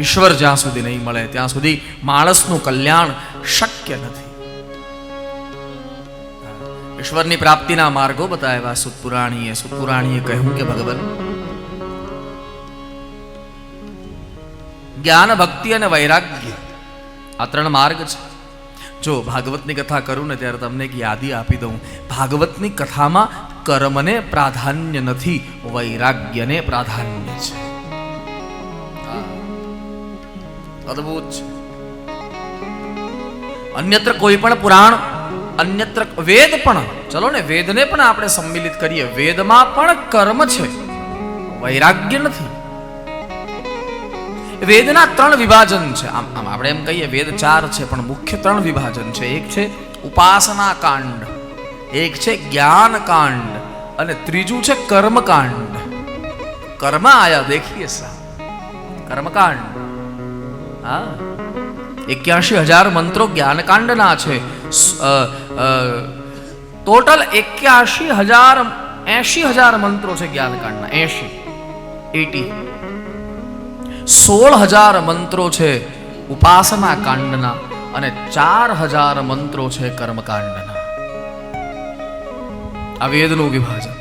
ઈશ્વર જ્યાં સુધી નહીં મળે ત્યાં સુધી માણસનું કલ્યાણ શક્ય નથી ઈશ્વરની પ્રાપ્તિના માર્ગો બતાવ્યા સુતપુરાણીએ સુતપુરાણીએ કહ્યું કે ભગવાન જ્ઞાન ભક્તિ અને વૈરાગ્ય આ ત્રણ માર્ગ છે જો ભાગવતની કથા કરું ને ત્યારે તમને એક યાદી આપી દઉં ભાગવતની કથામાં કર્મને પ્રાધાન્ય નથી વૈરાગ્યને પ્રાધાન્ય છે અદ્ભુત છે. અન્યત્ર કોઈ પણ પુરાણ, અન્યત્ર વેદ પણ, ચલો ને, વેદને પણ આપણે સંમિલિત કરીએ. વેદમાં પણ કર્મ છે. વૈરાગ્ય નથી. વેદના ત્રણ વિભાજન છે. આમ આમ આપણે એમ કહીએ, વેદ ચાર છે, પણ મુખ્ય ત્રણ વિભાજન છે. એક છે ઉપાસના કાંડ, એક છે જ્ઞાન કાંડ, અને ત્રીજું છે કર્મકાંડ કર્મ આયા, દેખીએ સા. કર્મકાંડ હા. એક્યાસી હજાર મંત્રો જ્ઞાનકાંડના છે. ટોટલ એક્યાસી હજાર એસી હજાર મંત્રો છે જ્ઞાનકાંડના. એસી એટી. સોળ હજાર મંત્રો છે ઉપાસના કાંડના અને ચાર હજાર મંત્રો છે કર્મકાંડના. આ વેદનું વિભાજન.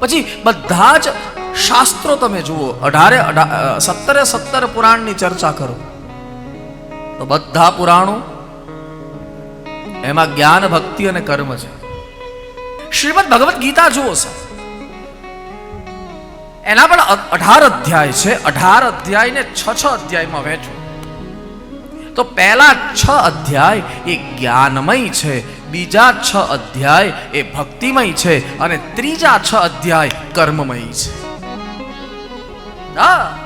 પછી બધા જ શાસ્ત્રો તમે જુઓ. અઢારે અઢા- સત્તરે સત્તર પુરાણની ચર્ચા કરો. તો બધા પુરાણો એમાં જ્ઞાન, ભક્તિ અને કર્મ છે. શ્રીમદ ભગવદ્ ગીતા જુઓ સર. એના પણ અઢાર અધ્યાય છે. અઢાર અધ્યાયને છ છ અધ્યાયમાં વહેંચો. તો પહેલા છ અધ્યાય એ જ્ઞાનમય છે, બીજા છ અધ્યાય એ ભક્તિમય છે અને ત્રીજા છ અધ્યાય કર્મમય છે. હા.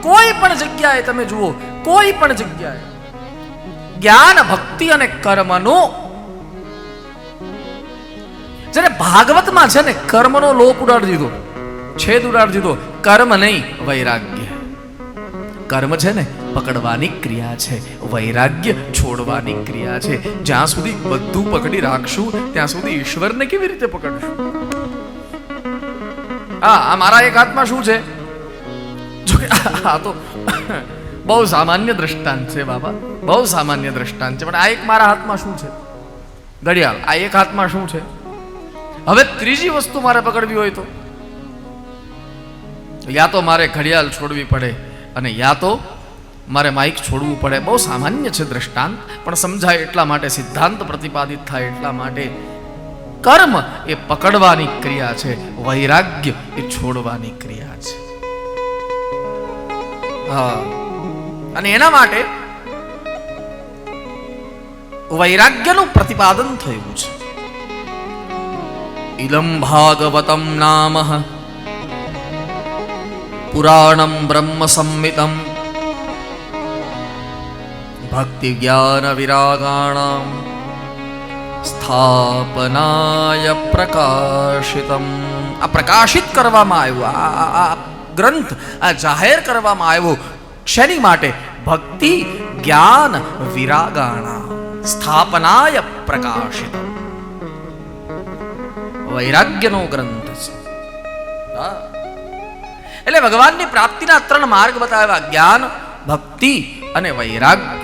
કોઈ પણ જગ્યાએ તમે જુઓ, કોઈ પણ જગ્યાએ જ્ઞાન, ભક્તિ અને કર્મનો જેને ભાગવતમાં છે ને, કર્મનો લોપ ઉડાડી દીધો, છેદ ઉડાડી દીધો, કર્મ નહીં, વૈરાગ્ય. કર્મ છે ને, પકડવાની ક્રિયા છે, વૈરાગ્ય છોડવાની ક્રિયા છે. જ્યાં સુધી બધું પકડી રાખશું, ત્યાં સુધી ઈશ્વરને કેવી રીતે પકડશું? હા, આ મારા એક હાથમાં શું છે? જો કે આ તો બહુ સામાન્ય દ્રષ્ટાંત છે બાબા બહુ સામાન્ય દ્રષ્ટાંત છે પણ આ એક મારા હાથમાં શું છે ઘડિયાળ આ એક હાથમાં શું છે હવે ત્રીજી વસ્તુ મારે પકડવી હોય તો યા તો મારે ઘડિયાળ છોડવી પડે અને યા તો મારે માઇક છોડવું પડે બહુ સામાન્ય છે દ્રષ્ટાંત પણ સમજાય એટલા માટે સિદ્ધાંત પ્રતિપાદિત થાય એટલા માટે કર્મ એ પકડવાની ક્રિયા છે વૈરાગ્ય એ છોડવાની ક્રિયા છે હા. અને એના માટે વૈરાગ્યનું પ્રતિપાદન થયું છે. ઇલમ ભાગવતમ નામ. પુરાણમ બ્રહ્મ સંમિતમ ભક્તિ જ્ઞાન વિરાગાણામ સ્થાપનાય પ્રકાશિતમ. આ પ્રકાશિત કરવામાં આવ્યું. આ- ગ્રંથ આ જાહેર કરવામાં આવ્યો. શેની માટે? ભક્તિ, જ્ઞાન, વિરાગાણા. સ્થાપનાય પ્રકાશિત. વૈરાગ્યનો ગ્રંથ છે. એટલે ભગવાનની પ્રાપ્તિના ત્રણ માર્ગ બતાવ્યા. જ્ઞાન, ભક્તિ અને વૈરાગ્ય.